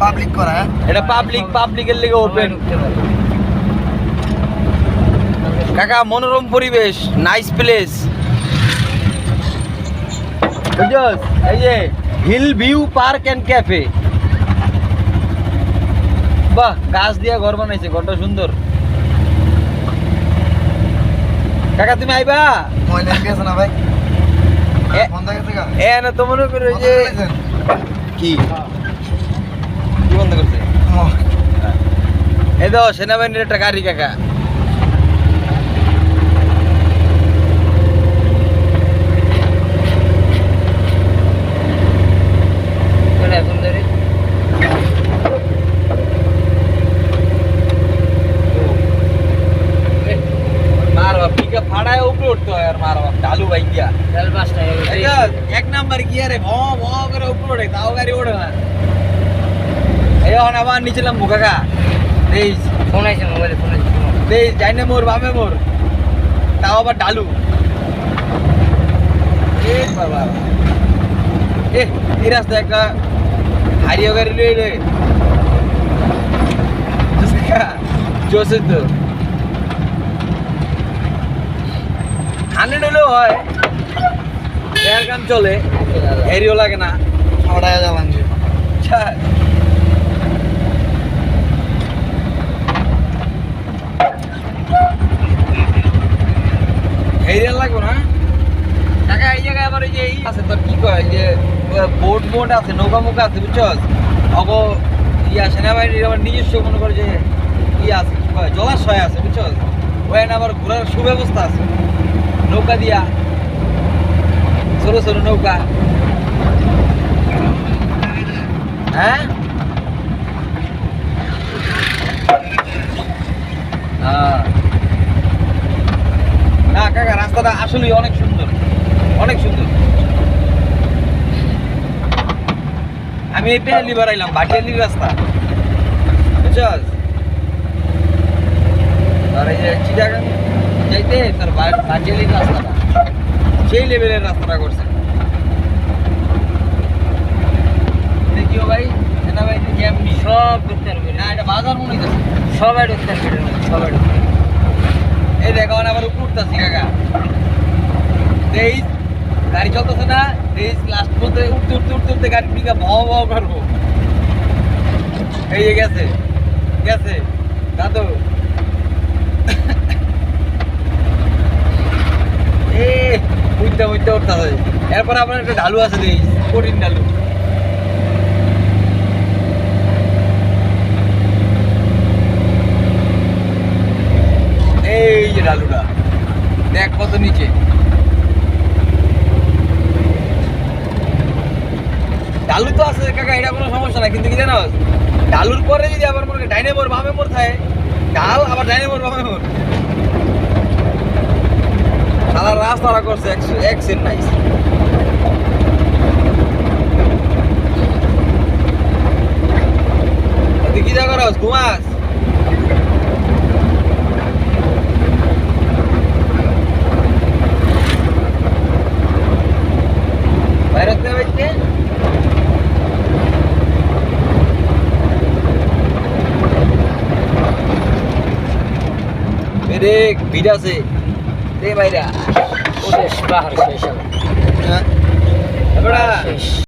Public করা হ্যাঁ? এটা পাবলিক পাবলিকের লিগে ওপেন কাকা মনোরম পরিবেশ নাইস প্লেস বুঝছস এই যে hill view park and cafe বাহ গাছ দিয়া ঘর বানাইছে ঘরটা সুন্দর। কাকা তুমি আইবা? না ভাই। এ- না তো মনে করো যে কি? বন্ধ করছে ও, এই তো সেনাবাহিনীর একটা গাড়ি কাকা মারবা পিকা ফাড়ায় উপরে উঠতে হয় আর মারবা ডালু ভাই দিয়া এটা এক নাম্বার কি আরে ভ ভ করে উপরে ওঠে তাও গাড়ি ওঠে না এই এখন আবার নিচে নামবো কাকা। দেইস দেইস যাই না মোর বামে মোর। তাও আবার ডালু। এ বাবা। এ এই রাস্তা একটা হারিয়ে গাড়ি লয়ে রে জোসে তো হান্ড্রেড হলেও হয়। চলে হেরিও লাগে না। ছড়ায় যাবান যে। আচ্ছা হেরিয়া না টাকা এই জায়গায় আবার এই যে এই আছে, তোর কি কয় যে বোট বোট আছে, নৌকা মুখা আছে, বুঝছস? অগ ইয়া সেনাবাহিনীর আবার নিজস্ব মনে করে যে ই আছে, কি কয়, জলাশয় আছে, বুঝছস? ওখানে আবার ঘোরার সুব্যবস্থা আছে। নৌকা দিয়া ছোট ছোট নৌকা। হ্যাঁ হ্যাঁ। না রাস্তাটা আসলেই অনেক সুন্দর। অনেক সুন্দর। আমি এই পেহালি বাড়াইলাম ভাটিয়ালির রাস্তা। বুঝছস? আর এই যে চিটাগাং যাইতে তার ভাটিয়ালির রাস্তাটা। সেই লেভেলের রাস্তাটা করছে। দেখিও ভাই সেনা ভাই কেমনি সব ঢুকতে পারবে না এটা বাজার মনে হইতেছে। সবাই ঢুকতে পারবে সবাই ঢুকতে এই দেখো না আবার উপর উঠতেছি, কাকা। তেইশ, গাড়ি চলতেছে না, তেইশ লাস্ট পর্যন্ত উঠতে উঠতে উঠতে উঠতে গাড়ি পিকা ভাও ভাও করব এই গেছে গেছে, দাদু। এ উঠতে উঠতে উঠতেছে। এরপর আপনার একটা ঢালু আছে, দেই, কঠিন ঢালু এই যে ঢালুটা দেখ কত নিচে। ডালু তো আছে, কাকা, এটা কোনো সমস্যা না কিন্তু কি জানো? ডালুর পরে যদি আবার মনে ডাইনে মোর বামে মোর থাকে ডাল আবার ডাইনে মোর বামে মোর সারা রাস্তাটা করছে একশো একশো নাইস কি যা করস, ঘুমাস। মেরে ভিড় আছে। রে বাইরা শেষ বাহার শেষ। হ্যাঁ। শেষ।